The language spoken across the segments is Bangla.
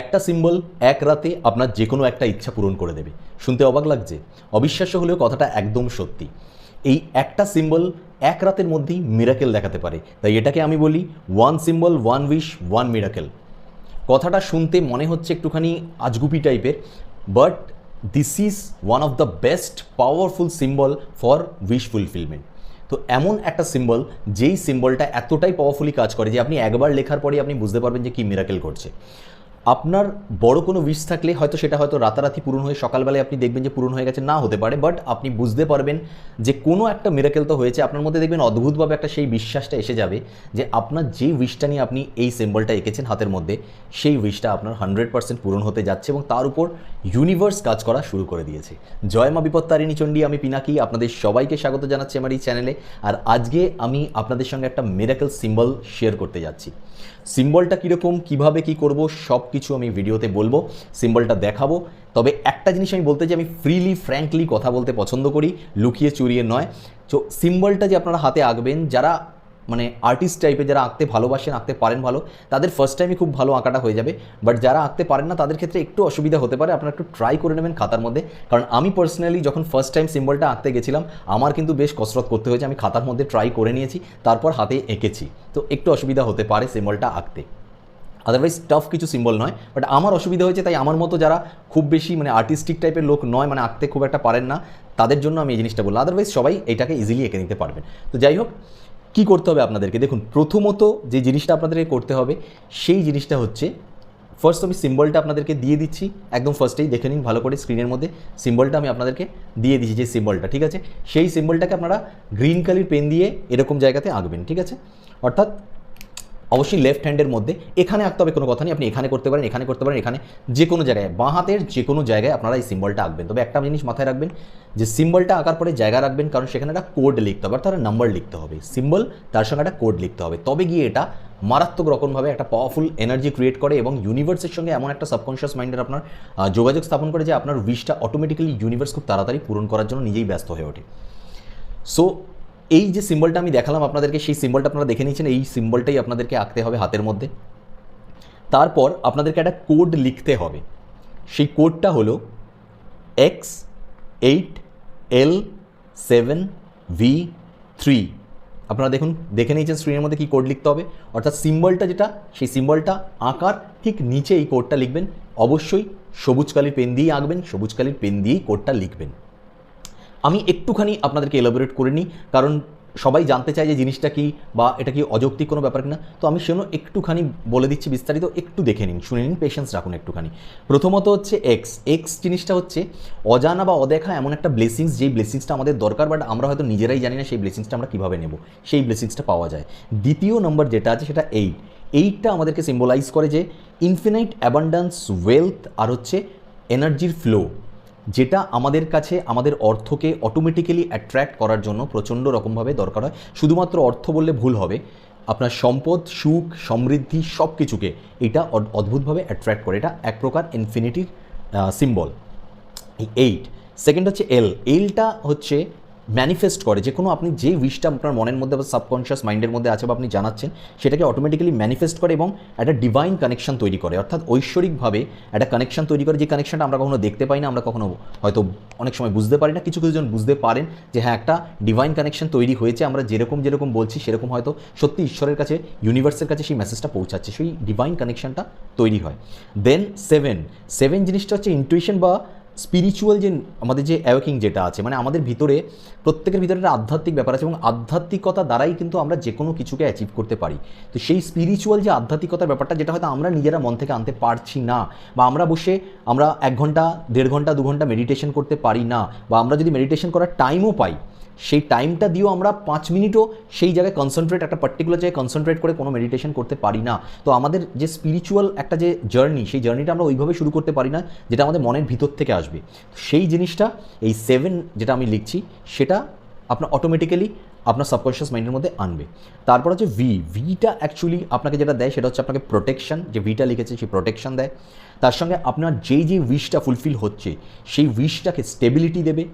একটা সিম্বল এক রাতে আপনার যে কোনো একটা ইচ্ছা পূরণ করে দেবে। শুনতে অবাক লাগছে? অবিশ্বাস্য হলেও কথাটা একদম সত্যি। এই একটা সিম্বল এক রাতের মধ্যেই মিরাকেল দেখাতে পারে। তাই এটাকে আমি বলি one symbol one wish one miracle কথাটা শুনতে মনে হচ্ছে একটুখানি আজগুপি টাইপের but this is one of the best powerful symbol for wish fulfilment তো এমন একটা সিম্বল যেই সিম্বলটা এতটাই পাওয়ারফুলি কাজ করে যে আপনি একবার লেখার পরেই আপনি বুঝতে পারবেন যে কী মিরাকেল করছে আপনার বড় কোনো উইশ থাকলে হয়তো সেটা হয়তো রাতারাতি পূরণ হয়ে সকালবেলায় আপনি দেখবেন যে পূরণ হয়ে গেছে, না হতে পারে বাট আপনি বুঝতে পারবেন যে কোনো একটা মিরাকেল তো হয়েছে, আপনার মধ্যে দেখবেন অদ্ভুতভাবে একটা সেই বিশ্বাসটা এসে যাবে যে আপনার যে উইশটা নিয়ে আপনি এই সিম্বলটা এঁকেছেন হাতের মধ্যে, সেই উইশটা আপনার হান্ড্রেড পার্সেন্ট পূরণ হতে যাচ্ছে এবং তার উপর ইউনিভার্স কাজ করা শুরু করে দিয়েছে। জয় মা বিপত্তারিণী চণ্ডী, আমি পিনাকি, আপনাদের সবাইকে স্বাগত জানাচ্ছি আমার এই চ্যানেলে আর আজকে আমি আপনাদের সঙ্গে একটা মিরাকেল সিম্বল শেয়ার করতে যাচ্ছি। সিম্বলটা কীরকম, কীভাবে কি করব সব কিছু আমি ভিডিওতে বলব, সিম্বলটা দেখাবো। তবে একটা জিনিস আমি বলতে চাই, আমি ফ্রিলি ফ্র্যাঙ্কলি কথা বলতে পছন্দ করি, লুকিয়ে চুরিয়ে নয়। তো সিম্বলটা যে আপনারা হাতে আঁকবেন, যারা মানে আর্টিস্ট টাইপের যারা আঁকতে ভালোবাসেন, আঁকতে পারেন ভালো, তাদের ফার্স্ট টাইমে খুব ভালো আঁকাটা হয়ে যাবে। বাট যারা আঁকতে পারেন না, তাদের ক্ষেত্রে একটু অসুবিধা হতে পারে, আপনারা একটু ট্রাই করে নেবেন খাতার মধ্যে। কারণ আমি পার্সোনালি যখন ফার্স্ট টাইম সিম্বলটা আঁকতে গেছিলাম, আমার কিন্তু বেশ কসরত করতে হয়েছে, আমি খাতার মধ্যে ট্রাই করে নিয়েছি, তারপর হাতে এঁকেছি। তো একটু অসুবিধা হতে পারে সিম্বলটা আঁকতে। আদারওয়াইজ টাফ কিছু সিম্বল নয়। বাট আমার অসুবিধা হয়েছে, তাই আমার মতো যারা খুব বেশি মানে আর্টিস্টিক টাইপের লোক নয় মানে আঁকতে খুব একটা পারেন না, তাদের জন্য আমি এই জিনিসটা বললাম। আদারওয়াইজ সবাই এটাকে ইজিলি এঁকে নিতে পারবেন। তো যাই হোক, কী করতে হবে আপনাদেরকে? দেখুন, প্রথমত যে জিনিসটা আপনাদেরকে করতে হবে, সেই জিনিসটা হচ্ছে ফার্স্ট আমি সিম্বলটা আপনাদেরকে দিয়ে দিচ্ছি। একদম ফার্স্টেই দেখে নিন ভালো করে স্ক্রিনের মধ্যে। সিম্বলটা আমি আপনাদেরকে দিয়ে দিচ্ছি যে সিম্বলটা ঠিক আছে? সেই সিম্বলটাকে আপনারা গ্রিন কালির পেন দিয়ে এরকম জায়গাতে আঁকবেন, ঠিক আছে? অর্থাৎ অবশ্যই লেফট হ্যান্ডের মধ্যে এখানে আঁকতে হবে, কোনো কথা নেই। আপনি এখানে করতে পারেন, এখানে করতে পারেন, এখানে যে কোনো জায়গায়, বাঁ হাতের যে কোনো জায়গায় আপনারা এই সিম্বলটা আঁকবেন। তবে একটা জিনিস মাথায় রাখবেন যে সিম্বলটা আঁকার পরে জায়গা রাখবেন, কারণ সেখানে একটা কোড লিখতে হবে, অর্থাৎ নাম্বার লিখতে হবে। সিম্বল তার সঙ্গে একটা কোড লিখতে হবে। তবে গিয়ে এটা মারাত্মক রকমভাবে একটা পাওয়ারফুল এনার্জি ক্রিয়েট করে এবং ইউনিভার্সের সঙ্গে এমন একটা সাবকনশিয়াস মাইন্ডের আপনার যোগাযোগ স্থাপন করে যে আপনার উইশটা অটোমেটিক্যালি ইউনিভার্স খুব তাড়াতাড়ি পূরণ করার জন্য নিজেই ব্যস্ত হয়ে ওঠে। সো এই যে সিম্বলটা আমি দেখালাম আপনাদেরকে, সেই সিম্বলটা আপনারা দেখে নিয়েছেন, এই সিম্বলটাই আপনাদেরকে আঁকতে হবে হাতের মধ্যে। তারপর আপনাদেরকে একটা কোড লিখতে হবে। সেই কোডটা হলো X eight L seven V three আপনারা দেখুন, দেখে নিয়েছেন স্ক্রিনের মধ্যে কী কোড লিখতে হবে। অর্থাৎ সিম্বলটা যেটা, সেই সিম্বলটা আঁকার ঠিক নিচে এই কোডটা লিখবেন। অবশ্যই সবুজ কালির পেন দিয়েই আঁকবেন সবুজ কালির পেন দিয়েই কোডটা লিখবেন। আমি একটুখানি আপনাদেরকে এলাবোরেট করে নিই, কারণ সবাই জানতে চায় যে জিনিসটা কি বা এটা কি অযৌক্তিক কোনো ব্যাপার কিনা। তো আমি সেজন্য একটুখানি বলে দিচ্ছি বিস্তারিত, একটু দেখে নিন, শুনে নিন পেশেন্স রাখুন একটুখানি। প্রথমত হচ্ছে এক্স এক্স জিনিসটা হচ্ছে, অজানা বা অদেখা এমন একটা ব্লেসিংস যেই ব্লেসিংসটা আমাদের দরকার বাট আমরা হয়তো নিজেরাই জানি না সেই ব্লেসিংসটা আমরা কীভাবে নেব, সেই ব্লেসিংসটা পাওয়া যায়। দ্বিতীয় নম্বর যেটা আছে সেটা এইট এইটটা আমাদেরকে সিম্বলাইজ করে যে ইনফিনাইট অ্যাবান্ডান্স ওয়েলথ আর হচ্ছে এনার্জির ফ্লো যেটা আমাদের কাছে, আমাদের অর্থকে অটোমেটিক্যালি অ্যাট্রাক্ট করার জন্য প্রচণ্ড রকমভাবে দরকার হয়। শুধুমাত্র অর্থ বললে ভুল হবে। আপনার সম্পদ, সুখ, সমৃদ্ধি সব কিছুকে এটা অদ- অদ্ভুতভাবে অ্যাট্রাক্ট করে। এটা এক প্রকার ইনফিনিটির সিম্বল এইট সেকেন্ড হচ্ছে এল এলটা হচ্ছে ম্যানিফেস্ট করে, যে কোনো আপনি যে উইশটা আপনার মনের মধ্যে বা সাবকনশিয়াস মাইন্ডের মধ্যে আছে বা আপনি জানাচ্ছেন, সেটাকে অটোমেটিক্যালি ম্যানিফেস্ট করে এবং একটা ডিভাইন কানেকশন তৈরি করে। অর্থাৎ ঐশ্বরিকভাবে একটা কানেকশন তৈরি করে, যে কানেকশনটা আমরা কখনো দেখতে পাই না, আমরা কখনো হয়তো অনেক সময় বুঝতে পারি না। কিছু কিছু জন বুঝতে পারেন যে হ্যাঁ একটা ডিভাইন কানেকশন তৈরি হয়েছে, আমরা যেরকম যেরকম বলছি, সেরকম হয়তো সত্যি ঈশ্বরের কাছে ইউনিভার্সের কাছে সেই মেসেজটা পৌঁছাচ্ছে, সেই ডিভাইন কানেকশনটা তৈরি হয়। দেন সেভেন সেভেন জিনিসটা হচ্ছে ইন্টুইশন বা স্পিরিচুয়াল যে আমাদের যে অ্যাওয়াকিং যেটা আছে মানে আমাদের ভিতরে, প্রত্যেকের ভিতরে একটা আধ্যাত্মিক ব্যাপার আছে এবং আধ্যাত্মিকতা দ্বারাই কিন্তু আমরা যে কোনো কিছুকে অ্যাচিভ করতে পারি। তো সেই স্পিরিচুয়াল যে আধ্যাত্মিকতার ব্যাপারটা, যেটা হয়তো আমরা নিজেরা মন থেকে আনতে পারছি না, বা আমরা বসে আমরা এক ঘণ্টা, দেড় ঘণ্টা, দু ঘণ্টা মেডিটেশন করতে পারি না, বা আমরা যদি মেডিটেশন করার টাইমও পাই সেই টাইমটা দিয়েও আমরা পাঁচ মিনিটও সেই জায়গায় কনসেন্ট্রেট একটা পার্টিকুলার জায়গায় কনসেন্ট্রেট করে কোনো মেডিটেশন করতে পারি না। তো আমাদের যে স্পিরিচুয়াল একটা যে জার্নি সেই জার্নিটা আমরা ওইভাবে শুরু করতে পারি না, যেটা আমাদের মনের ভিতর থেকে আসবে। সেই জিনিসটা, এই সেভেন যেটা আমি লিখছি, সেটা আপনার অটোমেটিক্যালি আপনার সাবকনশিয়াস মাইন্ডের মধ্যে আনবে। তারপর হচ্ছে ভি ভিটা অ্যাকচুয়ালি আপনাকে যেটা দেয় সেটা হচ্ছে আপনাকে প্রোটেকশন যে ভিটা লিখেছে সেই প্রোটেকশন দেয়। তার সঙ্গে আপনার যেই যে উইশটা ফুলফিল হচ্ছে, সেই উইশটাকে স্টেবিলিটি দেবে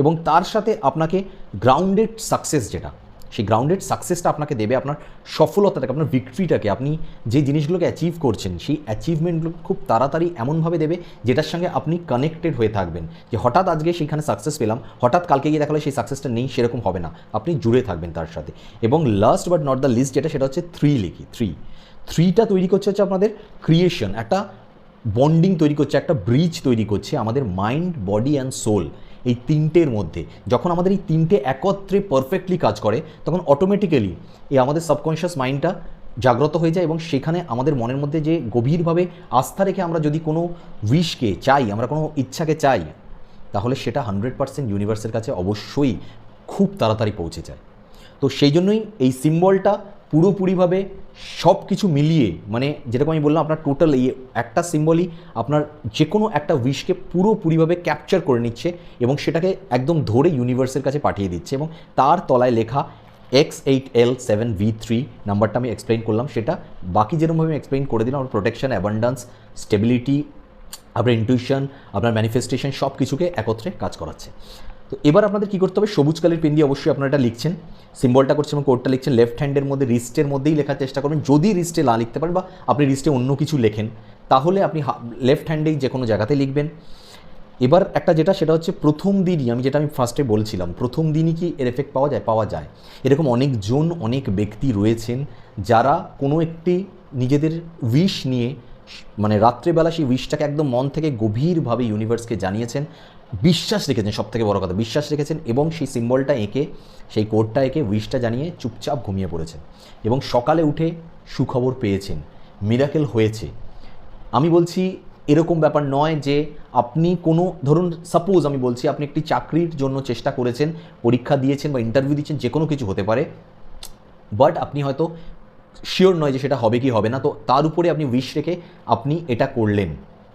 এবং তার সাথে আপনাকে গ্রাউন্ডেড সাকসেস যেটা সেই গ্রাউন্ডেড সাকসেসটা আপনাকে দেবে আপনার সফলতাটাকে আপনার ভিক্টরিটাকে আপনি যে জিনিসগুলোকে অ্যাচিভ করছেন, সেই অ্যাচিভমেন্টগুলো খুব তাড়াতাড়ি এমনভাবে দেবে যেটার সঙ্গে আপনি কানেক্টেড হয়ে থাকবেন। যে হঠাৎ আজকে সেইখানে সাকসেস পেলাম, হঠাৎ কালকে গিয়ে দেখালে সেই সাকসেসটা নেই, সেরকম হবে না। আপনি জুড়ে থাকবেন তার সাথে। এবং last but not the least যেটা, সেটা হচ্ছে থ্রি লিখি থ্রি থ্রিটা তৈরি করছে হচ্ছে আপনাদের ক্রিয়েশন একটা বন্ডিং তৈরি করছে, একটা ব্রিজ তৈরি করছে আমাদের মাইন্ড বডি অ্যান্ড সোল এই তিনটের মধ্যে। যখন আমাদের এই তিনটে একত্রে পারফেক্টলি কাজ করে, তখন অটোমেটিক্যালি এই আমাদের সাবকনশিয়াস মাইন্ডটা জাগ্রত হয়ে যায় এবং সেখানে আমাদের মনের মধ্যে যে গভীরভাবে আস্থা রেখে আমরা যদি কোনো উইশকে চাই, আমরা কোনো ইচ্ছাকে চাই, তাহলে সেটা হান্ড্রেড পার্সেন্ট ইউনিভার্সের কাছে অবশ্যই খুব তাড়াতাড়ি পৌঁছে যায়। তো সেই জন্যই এই সিম্বলটা পুরোপুরিভাবে সব কিছু মিলিয়ে মানে যেরকম আমি বললাম আপনার টোটাল এই একটা সিম্বলই আপনার যে কোনো একটা উইশকে পুরোপুরিভাবে ক্যাপচার করে নিচ্ছে এবং সেটাকে একদম ধরে ইউনিভার্সের কাছে পাঠিয়ে দিচ্ছে এবং তার তলায় লেখা X eight L seven V three নাম্বারটা আমি এক্সপ্লেন করলাম, সেটা বাকি যেরকমভাবে আমি এক্সপ্লেন করে দিলাম আমার প্রোটেকশন অ্যাবান্ডান্স স্টেবিলিটি আপনার ইনটিউশন আপনার ম্যানিফেস্টেশন সব কিছুকে একত্রে কাজ করাচ্ছে। তো এবার আপনাদের কী করতে হবে? সবুজ কালের পেন দিয়ে অবশ্যই আপনারা এটা লিখছেন। সিম্বলটা করছেন এবং কোডটা লিখছেন। লেফট হ্যান্ডের মধ্যে রিস্টের মধ্যেই লেখার চেষ্টা করবেন। যদি রিস্টে লা লিখতে পারেন বা আপনি রিস্টে অন্য কিছু লেখেন, তাহলে আপনি লেফট হ্যান্ডেই যে কোনো জায়গাতে লিখবেন। এবার একটা যেটা, সেটা হচ্ছে প্রথম দিনই, আমি যেটা আমি ফার্স্টে বলছিলাম, প্রথম দিনই কি এর এফেক্ট পাওয়া যায়? পাওয়া যায়। এরকম অনেকজন, অনেক ব্যক্তি রয়েছেন যারা কোনো একটি নিজেদের উইশ নিয়ে মানে রাত্রেবেলা সেই উইশটাকে একদম মন থেকে গভীরভাবে ইউনিভার্সকে জানিয়েছেন। বিশ্বাস রেখেছেন সব থেকে বড় কথা, বিশ্বাস রেখেছেন এবং সেই সিম্বলটা এঁকে, সেই কোডটা এঁকে উইশটা জানিয়ে চুপচাপ ঘুমিয়ে পড়েছেন এবং সকালে উঠে সুখবর পেয়েছেন মিরাকেল হয়েছে। আমি বলছি এরকম ব্যাপার নয় যে আপনি কোনো, ধরুন সাপোজ আমি বলছি আপনি একটি চাকরির জন্য চেষ্টা করেছেন, পরীক্ষা দিয়েছেন বা ইন্টারভিউ দিয়েছেন যে কোনো কিছু হতে পারে বাট আপনি হয়তো শিওর নয় যে সেটা হবে কি হবে না, তো তার উপরে আপনি উইশ রেখে আপনি এটা করলেন।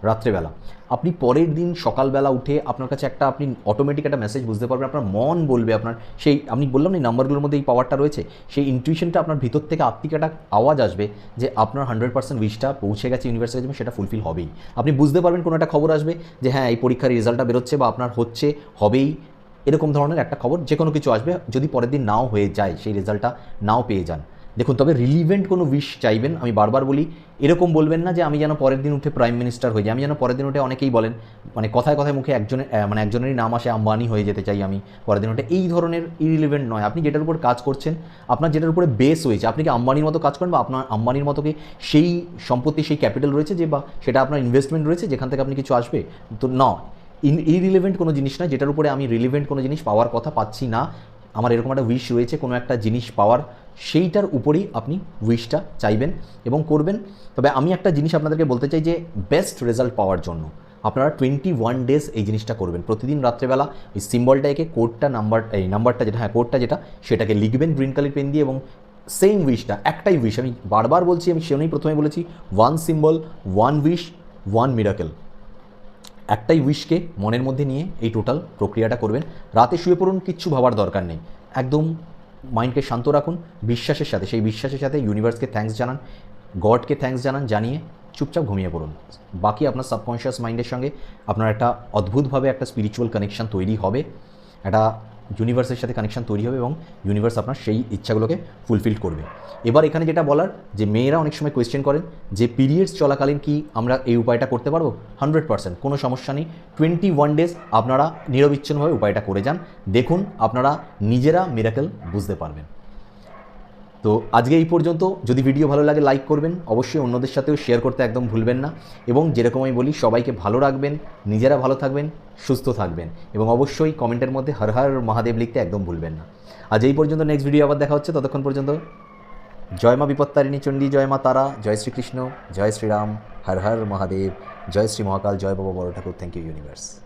রাত্রেবেলা। আপনি পরের দিন সকালবেলা উঠে আপনার কাছে একটা আপনি অটোমেটিক একটা মেসেজ বুঝতে পারবেন, আপনার মন বলবে, আপনার সেই, আমি বললাম না এই নাম্বারগুলোর মধ্যে এই পাওয়ারটা রয়েছে, সেই ইনটিউশনটা আপনার ভিতর থেকে আত্মিক একটা আওয়াজ আসবে যে আপনার হান্ড্রেড পার্সেন্ট উইশটা পৌঁছে গেছে ইউনিভার্সিটি কাছে সেটা ফুলফিল হবেই। আপনি বুঝতে পারবেন কোনো একটা খবর আসবে যে হ্যাঁ এই পরীক্ষার রেজাল্টটা বেরোচ্ছে বা আপনার হচ্ছে, হবেই, এরকম ধরনের একটা খবর যে কোনো কিছু আসবে, যদি পরের দিন নাও হয়ে যায় সেই রেজাল্টটা নাও পেয়ে যান। দেখুন, তবে রিলিভেন্ট কোনো উইশ চাইবেন, আমি বারবার বলি, এরকম বলবেন না যে আমি যেন পরের দিন উঠে প্রাইম মিনিস্টার হয়ে যাই। আমি যেন পরের দিন উঠে অনেকেই বলেন মানে কথায় কথায় মুখে একজনের মানে একজনেরই নাম আসে, আম্বানি হয়ে যেতে চাই আমি পরের দিন উঠে। এই ধরনের ইরিলিভেন্ট নয়। আপনি যেটার উপর কাজ করছেন, আপনার যেটার উপরে বেস হয়েছে, আপনি কি আম্বানির মতো কাজ করেন বা আপনার আম্বানির মতো কি সেই সম্পত্তি, সেই ক্যাপিটাল রয়েছে যে বা সেটা আপনার ইনভেস্টমেন্ট রয়েছে, যেখান থেকে আপনি কিছু আসবে? তো নয় ইন ইরিলিভেন্ট কোনো জিনিস না, যেটার উপরে আমি রিলিভেন্ট কোনো জিনিস পাওয়ার কথা পাচ্ছি না। আমার এরকম একটা উইশ রয়েছে, কোনো একটা জিনিস পাওয়ার, সেইটার উপরেই আপনি উইশটা চাইবেন এবং করবেন। তবে আমি একটা জিনিস আপনাদেরকে বলতে চাই যে বেস্ট রেজাল্ট পাওয়ার জন্য আপনারা টোয়েন্টি ওয়ান ডেজ এই জিনিসটা করবেন। প্রতিদিন রাত্রেবেলা ওই সিম্বলটা এঁকে কোডটা নাম্বার এই নাম্বারটা যেটা হ্যাঁ কোডটা যেটা, সেটাকে লিখবেন গ্রিন কালার পেন দিয়ে এবং সেম উইশটা একটাই উইশ আমি বারবার বলছি, আমি সেজন্যই প্রথমে বলেছি one symbol one wish one miracle একটাই উইশকে মনের মধ্যে নিয়ে এই টোটাল প্রক্রিয়াটা করবেন। রাতে শুয়ে পড়ুন, কিচ্ছু ভাবার দরকার নেই। একদম মাইন্ডকে শান্ত রাখুন, বিশ্বাসের সাথে, সেই বিশ্বাসের সাথে ইউনিভার্সকে থ্যাঙ্কস জানান, গডকে থ্যাঙ্কস জানান, জানিয়ে চুপচাপ ঘুমিয়ে পড়ুন। বাকি আপনার সাবকনশিয়াস মাইন্ডের সঙ্গে আপনার একটা অদ্ভুতভাবে একটা স্পিরিচুয়াল কানেকশান তৈরি হবে। একটা ইউনিভার্সের সাথে কানেকশান তৈরি হবে এবং ইউনিভার্স আপনার সেই ইচ্ছাগুলোকে ফুলফিল করবে। এবার এখানে যেটা বলার, যে মেয়েরা অনেক সময় কোয়েশ্চেন করেন যে পিরিয়ডস চলাকালীন কি আমরা এই উপায়টা করতে পারব? হান্ড্রেড পার্সেন্ট কোনো সমস্যা নেই। টোয়েন্টি ওয়ান ডেজ আপনারা নিরবিচ্ছিন্নভাবে উপায়টা করে যান। দেখুন, আপনারা নিজেরা মিরাকেল বুঝতে পারবেন। তো আজকে এই পর্যন্ত। যদি ভিডিও ভালো লাগে লাইক করবেন। অবশ্যই অন্যদের সাথেও শেয়ার করতে একদম ভুলবেন না। এবং যেরকম আমি বলি, সবাইকে ভালো রাখবেন, নিজেরা ভালো থাকবেন, সুস্থ থাকবেন। এবং অবশ্যই কমেন্টের মধ্যে হর হর মহাদেব লিখতে একদম ভুলবেন না। আজ এই পর্যন্ত নেক্সট ভিডিও আবার দেখা হচ্ছে। ততক্ষণ পর্যন্ত জয় মা বিপত্তারিণী চণ্ডী, জয় মা তারা, জয় শ্রীকৃষ্ণ, জয় শ্রীরাম, হর হর মহাদেব, জয় শ্রী মহাকাল, জয় বাবা বড় ঠাকুর থ্যাংক ইউ ইউনিভার্স